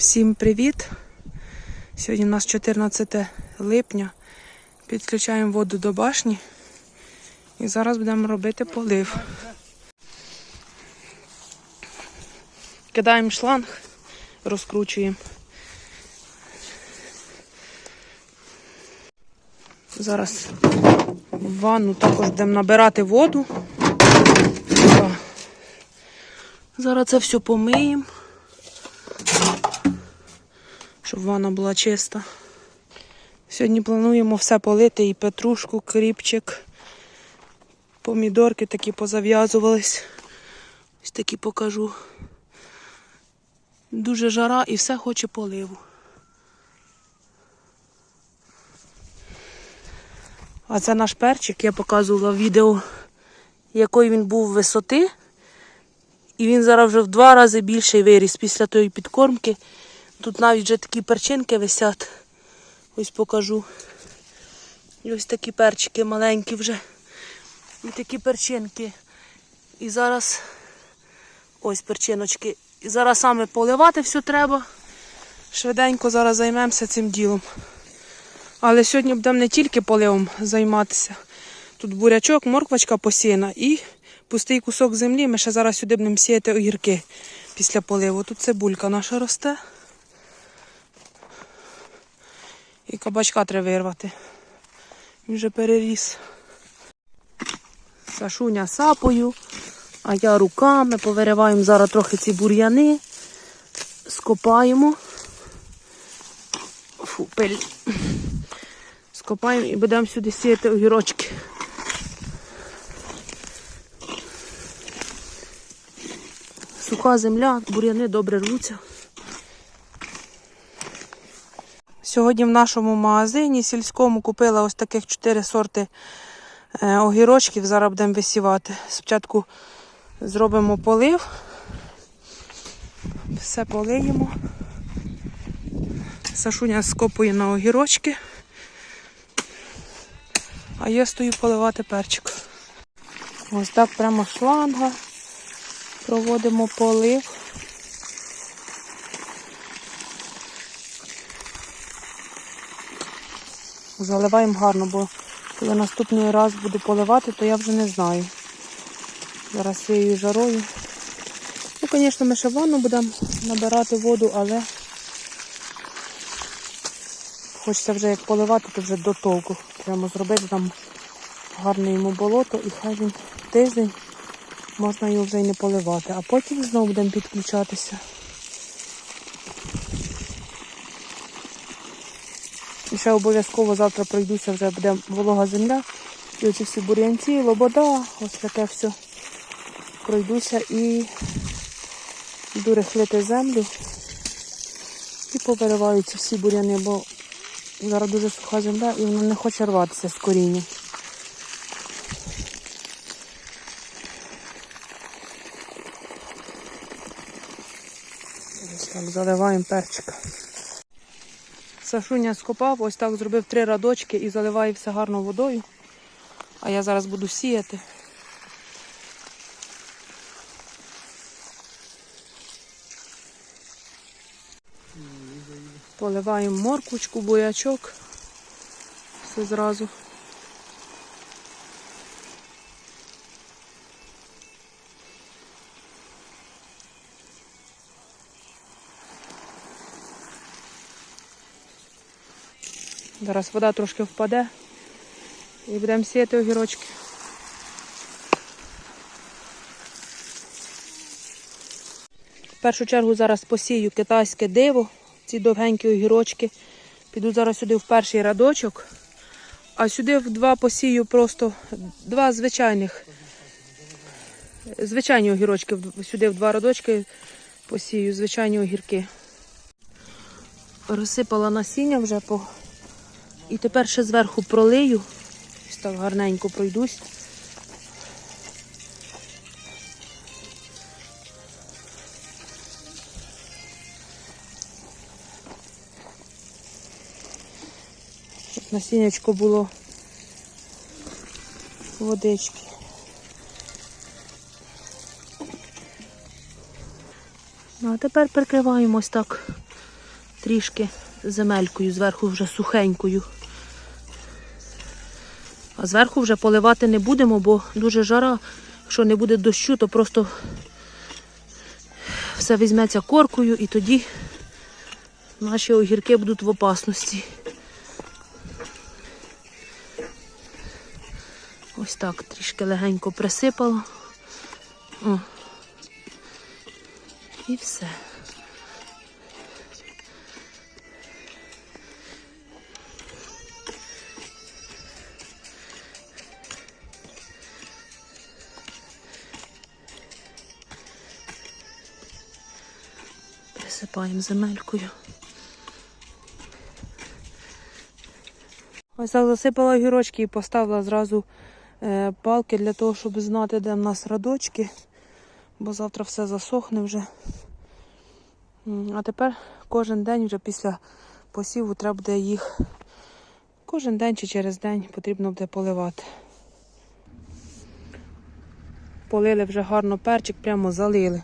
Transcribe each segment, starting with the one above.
Всім привіт! Сьогодні у нас 14 липня. Підключаємо воду до башні і зараз будемо робити полив. Кидаємо шланг, розкручуємо. Зараз в ванну також будемо набирати воду. Зараз це все помиємо щоб ванна була чиста. Сьогодні плануємо все полити і петрушку, кріпчик, помідорки такі позав'язувались. Ось такі покажу. Дуже жара і все хоче поливу. А це наш перчик, я показувала відео, якої він був висоти. І він зараз вже в два рази більший виріс після тої підкормки. Тут навіть вже такі перчинки висять. Ось покажу. І ось такі перчики маленькі вже. І такі перчинки. І зараз ось перчиночки. І зараз саме поливати все треба. Швиденько зараз займемося цим ділом. Але сьогодні будемо не тільки поливом займатися. Тут бурячок, морквочка посіяна і пустий кусок землі. Ми ще зараз сюди будемо сіяти огірки після поливу. Тут цибулька наша росте. І кабачка треба вирвати. Він вже переріс. Сашуня сапою, а я руками повириваємо зараз трохи ці бур'яни, скопаємо. Фу, пиль. Скопаємо і будемо сюди сіяти огірочки. Суха земля, бур'яни добре рвуться. Сьогодні в нашому магазині сільському купила ось таких 4 сорти е, огірочків. Зараз будемо висівати. Спочатку зробимо полив. Все полиємо. Сашуня скопує на огірочки. А я стою поливати перчик. Ось так прямо шланга. Проводимо полив. Заливаємо гарно, бо коли наступний раз буду поливати, то я вже не знаю. Зараз цією жарою. Ну, звісно, ми ще ванну будемо набирати воду, але хочеться вже як поливати, то вже до толку. Прямо зробити там гарне йому болото і хай він тиждень можна його вже й не поливати. А потім знову будемо підключатися. Ще обов'язково завтра пройдуся, вже буде волога земля. І оці всі бур'янці, лобода, ось таке все. Пройдуся і буду рихлити землю і повириваю ці всі бур'яни, бо зараз дуже суха земля і вона не хоче рватися з коріння. Ось так заливаємо перчик. Сашуня скопав, ось так зробив три радочки і заливає все гарно водою. А я зараз буду сіяти. Поливаємо морквочку, бурячок. Все зразу. Зараз вода трошки впаде і будемо сіяти огірочки. В першу чергу зараз посію китайське диво, ці довгенькі огірочки. Піду зараз сюди в перший радочок, а сюди в два посію просто два звичайних. Звичайні огірочки, сюди в два радочки посію, звичайні огірки. Розсипала насіння вже по і тепер ще зверху пролию. Ось так гарненько пройдусь. Щоб насіннячко було водички. Ну, а тепер прикриваємо ось так трішки земелькою, зверху вже сухенькою. А зверху вже поливати не будемо, бо дуже жара. Якщо не буде дощу, то просто все візьметься коркою і тоді наші огірки будуть в опасності. Ось так трішки легенько присипала. О. І все. Присипаємо земелькою. Ось так засипала огірочки і поставила зразу е, палки для того, щоб знати, де в нас радочки, бо завтра все засохне вже. А тепер кожен день вже після посіву треба буде їх кожен день чи через день потрібно буде поливати. Полили вже гарно перчик, прямо залили.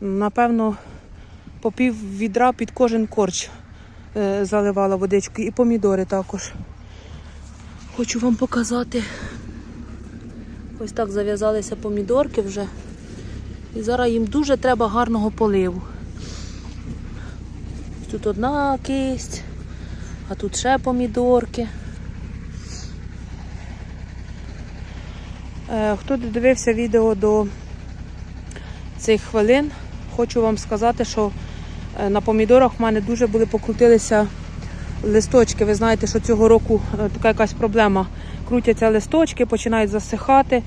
Напевно, по пів відра під кожен корч е, заливала водичку і помідори також. Хочу вам показати. Ось так зав'язалися помідорки вже. І зараз їм дуже треба гарного поливу. Тут одна кисть, а тут ще помідорки. Е, Хто додивився відео до цих хвилин, хочу вам сказати, що на помідорах в мене дуже були покрутилися листочки. Ви знаєте, що цього року е, така якась проблема. Крутяться листочки, починають засихати.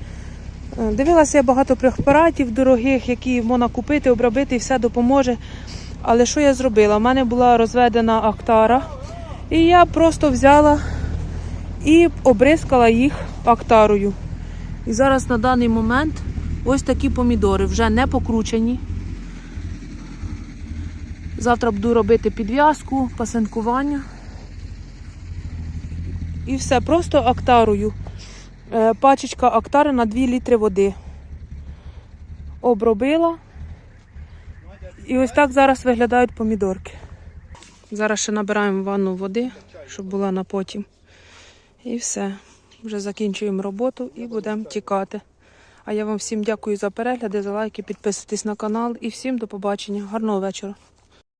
Е, Дивилася я багато препаратів дорогих, які можна купити, обробити і все допоможе. Але що я зробила? У мене була розведена актара, і я просто взяла і обрискала їх актарою. І зараз на даний момент ось такі помідори вже не покручені. Завтра буду робити підв'язку, пасинкування. І все, просто актарою. Е, Пачечка актари на 2 літри води. Обробила. І ось так зараз виглядають помідорки. Зараз ще набираємо ванну води, щоб була на потім. І все. Вже закінчуємо роботу і будемо тікати. А я вам всім дякую за перегляди, за лайки, підписуйтесь на канал і всім до побачення. Гарного вечора.